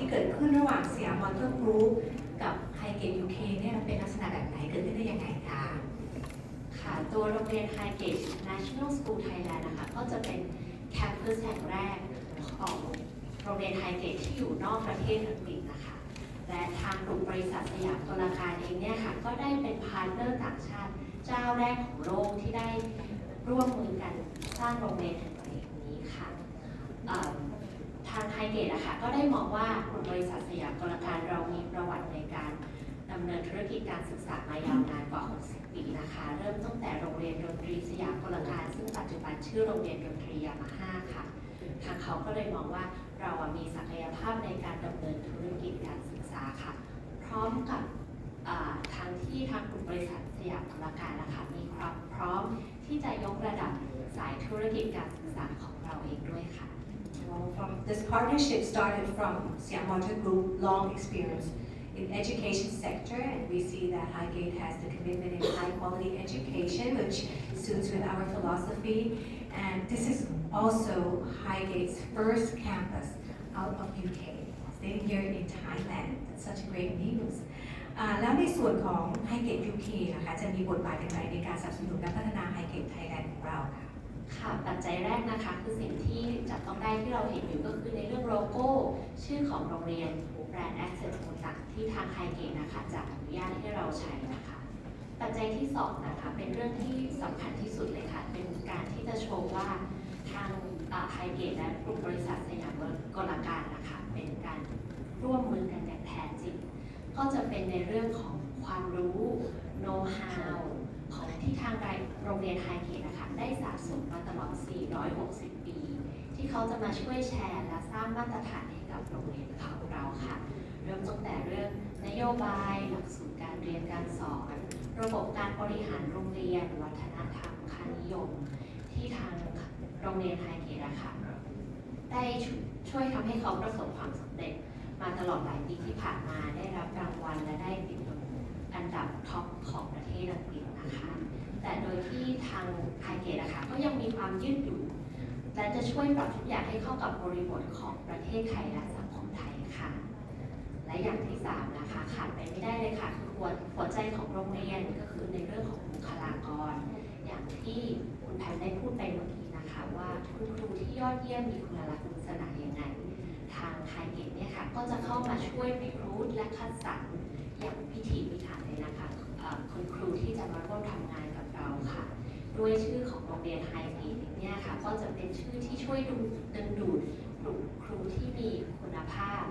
ที่เกิดขึ้นระหว่างสยามมอเตอร์กรุ๊ปกับไฮเกตยูเคเนี่ยมันเป็นลักษณะแบบไหนเกิดขึ้นได้ยังไงคะค่ะตัวโรงเรียน Highgate National School Thailand นะคะก็จะเป็นแคมปัสแห่งแรกของโรงเรียน Highgate ที่อยู่นอกประเทศอังกฤษนะคะและทางกลุ่มบริษัทสยามตกลการเองเนี่ยค่ะก็ได้เป็นพาร์ทเนอร์ต่างชาติเจ้าแรกของโลกที่ได้ร่วมมือกันสร้างโรงเรียนแห่งนี้ค่ะ ทางไฮเกตอะค่ะก็ได้มองว่ากลุ่มบริษัทสยามกลการเรามีประวัติในการดำเนินธุรกิจการศึกษามายาวนานกว่า 60 ปีนะคะ เริ่มตั้งแต่โรงเรียนดนตรีสยามกลการซึ่งปัจจุบันชื่อโรงเรียนดนตรียามาฮ่าค่ะทางเขาก็เลยมองว่าเรามีศักยภาพในการดำเนินธุรกิจการศึกษาค่ะ พร้อมกับทางที่ทางกลุ่มบริษัทสยามกลการนะคะมีความพร้อมที่จะยกระดับสายธุรกิจการศึกษาของเราเองด้วยค่ะ from this partnership started from Siam Motor Group long experience in education sector and we see that Highgate has the commitment in high quality education which suits with our philosophy and this is also Highgate's first campus out of UK staying here in Thailand that's such a great news อ่าแล้วในส่วนของ Highgate UK นะคะจะมีบทบาทอย่างไรในการสนับสนุนและพัฒนา Highgate Thailand ของเราค่ะ ค่ะปัจจัยแรกนะคะ คือสิ่งที่จะต้องได้ที่เราเห็นอยู่ก็คือในเรื่องโลโก้ ชื่อของโรงเรียนแบรนด์แอคเซสต่างๆที่ทางไฮเกตนะคะจะอนุญาตให้เราใช้นะคะ ปัจจัยที่สองนะคะเป็นเรื่องที่สำคัญที่สุดเลยค่ะ เป็นการที่จะโชว์ว่าทางไฮเกตและกลุ่มบริษัทสยามกลการนะคะเป็นการร่วมมือกันอย่างแท้จริงก็จะเป็นในเรื่องของความรู้โน้ตฮาว ของที่ทางโรงเรียนไฮเกตนะคะได้สะสมมาตลอด 460 ปี ที่เขาจะมาช่วยแชร์ และสร้างมาตรฐานให้กับโรงเรียนของเราค่ะ เริ่มตั้งแต่เรื่องนโยบายหลักสูตรการเรียนการสอน ระบบการบริหารโรงเรียน วัฒนธรรมค่านิยม ที่ทางโรงเรียนไฮเกตนะคะได้ช่วยทำให้เขาประสบความสำเร็จ มาตลอดหลายปีที่ผ่านมาได้รับรางวัลและได้ติดอันดับท็อปของประเทศอังกฤษ นะคะแต่โดยที่ทางไฮเกตนะคะก็ยังมีความยืดหยุ่นและจะช่วยปรับทุกอย่างให้เข้ากับบริบทของประเทศไทยและสังคมไทยค่ะ และอย่างที่สามนะคะขาดไปไม่ได้เลยค่ะคือหัวหัวใจของโรงเรียนก็คือในเรื่องของบุคลากร อย่างที่คุณแพมได้พูดไปเมื่อกี้นะคะว่าคุณครูที่ยอดเยี่ยมมีคุณลักษณะยังไงทางไฮเกตเนี่ยค่ะก็จะเข้ามาช่วยรีครูทและคัดสรรอย่างพิถีพิถันเลยนะคะ คุณครูที่จะมาร่วมทำงานกับเราค่ะ ด้วยชื่อของโรงเรียนไฮเกตเนี่ยค่ะ ก็จะเป็นชื่อที่ช่วยดูดึงดูดกลุ่มครูที่มีคุณภาพ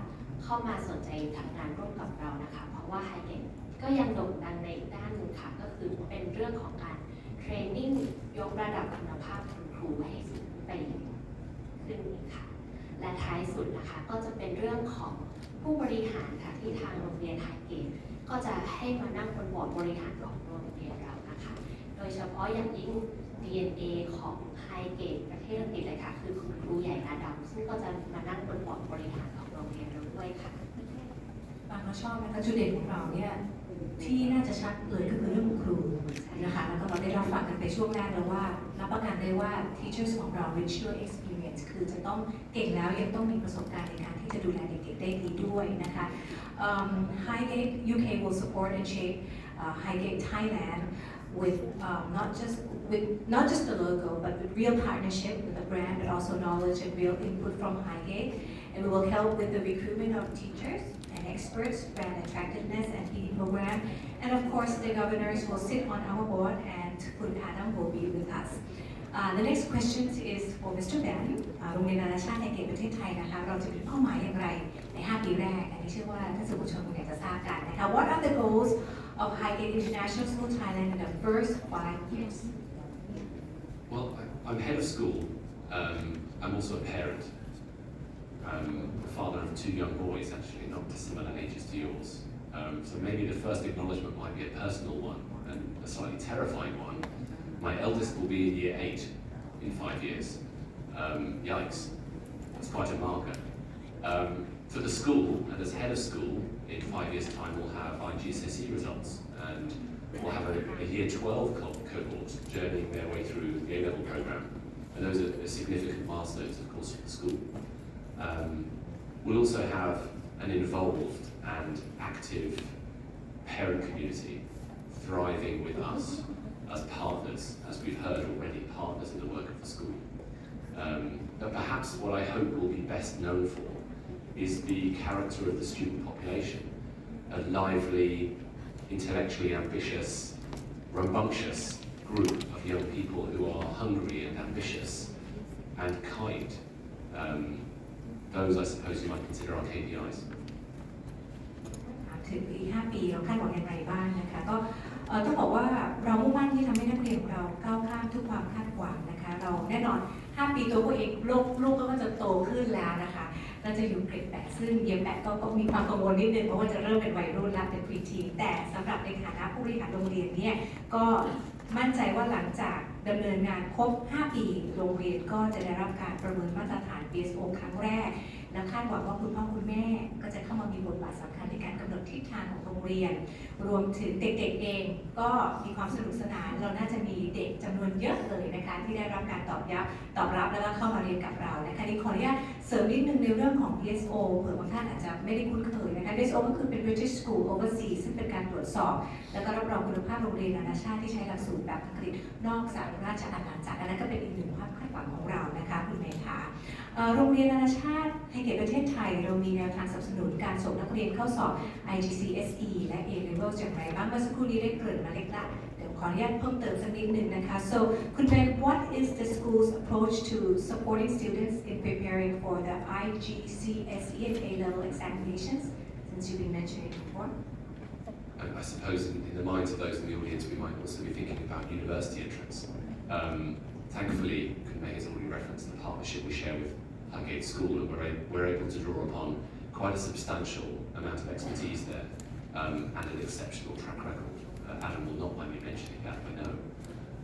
เข้ามาสนใจทำงานร่วมกับเรานะคะ เพราะว่าไฮเกตก็ยังโด่งดังในอีกด้านหนึ่งค่ะ ก็คือเป็นเรื่องของการเทรนนิ่งยกระดับคุณภาพคุณครูให้สูงไปขึ้นค่ะ และท้ายสุดนะคะก็จะเป็นเรื่องของผู้บริหารค่ะที่ทางโรงเรียนไฮเกต ก็จะให้มานั่งบนบอร์ดบริหารของโรงเรียนเรานะคะ โดยเฉพาะอย่างยิ่ง DNA ของไฮเกตประเทศอังกฤษเลยค่ะคือคุณครูใหญ่นาดำซึ่งก็จะมานั่งบนบอร์ดบริหารของโรงเรียนเราด้วยค่ะฟังเราชอบนะคะจุดเด่นของเราเนี่ยที่น่าจะชัดเลยก็คือเรื่องของครูนะคะแล้วก็เราได้รับฟังกันไปช่วงแรกแล้วว่า รับประกันได้ว่า teachers ของเรา rich your experience คือจะต้องเก่งแล้วยังต้องมีประสบการณ์ในการที่จะดูแลเด็กๆได้ดีด้วยนะคะ um, Highgate UK will support and shape uh, Highgate Thailand with um, not just with not just the logo but with real partnership with the brand but also knowledge and real input from Highgate and we will help with the recruitment of teachers and experts, brand attractiveness and PD program. And of course, the governors will sit on our board and Kun Adam will be with us. Uh, the next question is for Mr. Ben อ่าโรงเรียนนานาชาติในเขตประเทศไทยนะคะ เราจะมีเป้าหมายอย่างไรใน 5 ปีแรก อันนี้เชื่อว่าท่านสื่อมวลชนคงอยากจะทราบกันนะคะ What are the goals of Highgate International School Thailand in the first five years? Well, I- I'm head of school. Um, I'm also a parent. I'm the father of two young boys, actually, not dissimilar ages to yours. Um, so maybe the first acknowledgement might be a personal one and a slightly terrifying one. My eldest will be in year eight in five years. Um, yikes, that's quite a marker. Um, for the school, and as head of school, in five years' time, we'll have our GCSE results and we'll have a, a year 12 co- cohort journeying their way through the A-level program. And those are, are significant milestones, of course, for the school. Um, we'll also have an involved and active parent community thriving with us as partners, as we've heard already, partners in the work of the school. Um, but perhaps what I hope will be best known for is the character of the student population, a lively, intellectually ambitious, rambunctious group of young people who are hungry and ambitious and kind. Um, those, I suppose, you might consider our KPIs. ถึงอีก 5 ปีเราคาดหวังอย่างไรบ้างนะคะ ก็เอ่อ ต้องบอกว่าเรามุ่งมั่นที่ทำให้นักเรียนของเราก้าวข้ามทุกความคาดหวังนะคะ เราแน่นอน 5 ปีตัวพวกเองลูกลูกก็จะโตขึ้นแล้วนะคะเราจะอยู่เกรดแปดซึ่งเยี่ยมแปดก็มีความกังวลนิดนึงเพราะว่าจะเริ่มเป็นวัยรุ่นแล้วเป็นพีทีแต่สำหรับในฐานะผู้บริหารโรงเรียนเนี่ยก็มั่นใจว่าหลังจากดำเนินงานครบ 5 ปี โรงเรียนก็จะได้รับการประเมินมาตรฐาน BSO ครั้งแรก และคาดหวังว่าคุณพ่อคุณแม่ก็จะเข้ามามีบทบาทสำคัญในการกำหนดทิศทางของโรงเรียน รวมถึงเด็กๆเองก็มีความสนุกสนาน เราน่าจะมีเด็กจำนวนเยอะเลยนะคะที่ได้รับการตอบยับตอบรับแล้วก็เข้ามาเรียนกับเรานะคะนี่ขออนุญาตเสริมนิดนึงในเรื่องของ PSO เผื่อบางท่านอาจจะไม่ได้คุ้นเคยะ s o ก็คือเป็น British School Overseas ซึ่งเป็นการตรวจสอบ แล้วก็รับรองคุณภาพโรงเรียนนานาชาติที่ใช้หลักสูตรแบบอังกฤษนอกสหราชอาณาจักรอันนั้นก็เป็นอีกหนึ่งภาพคาดหวังของเรานะคะคุณเมย์คะโรงเรียนนานาชาติให้เกตประเทศไทย เรามีแนวทางสนับสนุนการส่งนักเรียนเข้าสอบ IGCSE และ A Level อย่างไรบ้างเมื่อสักครู่นี้ได้เกริ่นมาเล็กละเดี๋ยวขออนุญาตเพิ่มเติมสักนิดหนึ่งนะคะ so คุณเมย์ what is the school's approach to supporting students in preparing for the IGCSE and A Level examinations you've been mentioning before I, I suppose in, in the minds of those in the audience, we might also be thinking about university entrance. Um, thankfully, Kunmei has already referenced the partnership we share with Highgate School, and we're, a- we're able to draw upon quite a substantial amount of expertise there um, and an exceptional track record. Uh, Adam will not mind me mentioning that, I know.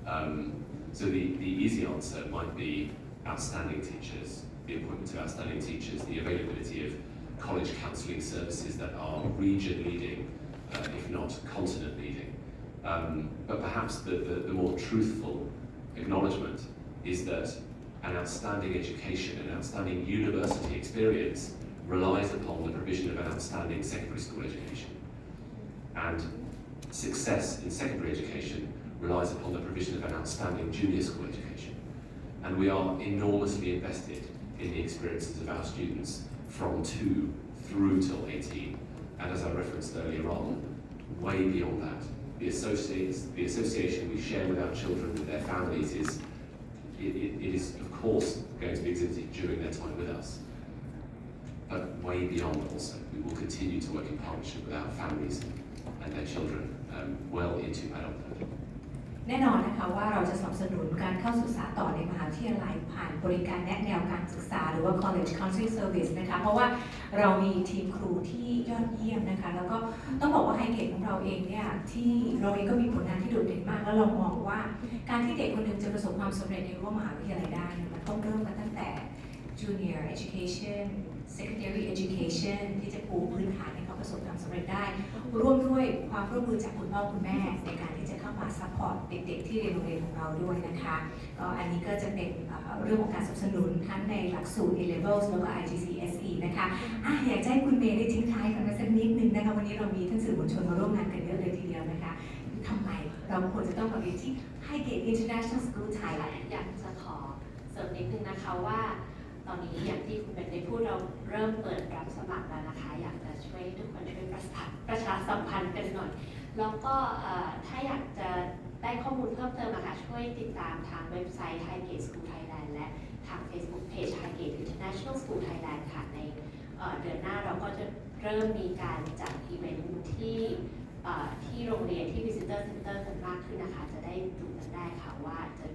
Um, so the, the easy answer might be outstanding teachers, the appointment of outstanding teachers, the availability of college counselling services that are region leading uh, if not continent leading. Um, but perhaps the, the, the more truthful acknowledgement is that an outstanding education, an outstanding university experience relies upon the provision of an outstanding secondary school education. And success in secondary education relies upon the provision of an outstanding junior school education. And we are enormously invested in the experiences of our students from 2 through till 18 and as I referenced earlier on, way beyond that. The, associates, the association we share with our children, with their families, is it, it, it is of course going to be exhibited during their time with us, but way beyond also. We will continue to work in partnership with our families and their children um, well into adulthood. แน่นอนนะคะว่าเราจะสนับสนุนการเข้าศึกษาต่อในมหาวิทยาลัยผ่านบริการแนะแนวการศึกษา หรือว่า college counseling service นะคะเพราะว่าเรามีทีมครูที่ยอดเยี่ยมนะคะ แล้วก็ต้องบอกว่าไฮเกตของเราเองเนี่ยที่เราเองก็มีผลงานที่โดดเด่นมาก แล้วเรามองว่าการที่เด็กคนหนึ่งจะประสบความสำเร็จในรั้วมหาวิทยาลัยได้มันต้องเริ่มกันตั้งแต่ junior education secondary education ที่จะปูพื้นฐานให้เขาประสบความสำเร็จได้ ร่วมด้วยความร่วมมือจากคุณพ่อคุณแม่ ในการที่จะเข้ามาซัพพอร์ตเด็กๆที่เรียนโรงเรียนของเราด้วยนะคะก็อันนี้ก็จะเป็นเรื่องของการสนับสนุนทั้งในหลักสูตร A levels แล้วก็ IGCSE นะคะอะอยากให้คุณเมย์ได้ทิ้งท้ายกันมาสักนิดนึงนะคะวันนี้เรามีท่านสื่อมวลชนมาร่วมงานกันเยอะเลยทีเดียวนะคะทำไมเราควรจะต้องมาเรียนที่ Highgate International School Thailand อยากจะขอเสริมนิดนึงนะคะว่า ตอนนี้อย่างที่คุณเบนได้พูดเราเริ่มเปิดรับสมัครแล้วนะคะ อยากจะช่วยทุกคนช่วยประชาประชาสัมพันธ์กันหน่อย แล้วก็ถ้าอยากจะได้ข้อมูลเพิ่มเติมอะคะช่วยติดตามทางเว็บไซต์ Highgate School Thailand และทาง Facebook Page Highgate International School Thailand ค่ะในเดือนหน้าเราก็จะเริ่มมีการจัดอีเวนท์ที่ที่โรงเรียนที่ Visitor Center กันมากขึ้นนะคะ จะได้ดูกันได้ค่ะว่าจะ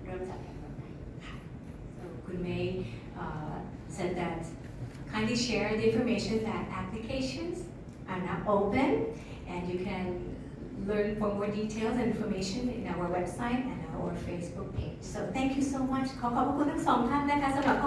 kindly share the information that applications are now open and you can learn for more details and information in our website and our Facebook page. So thank you so much ขอขอบพระคุณทั้งสองท่านนะคะสำหรับ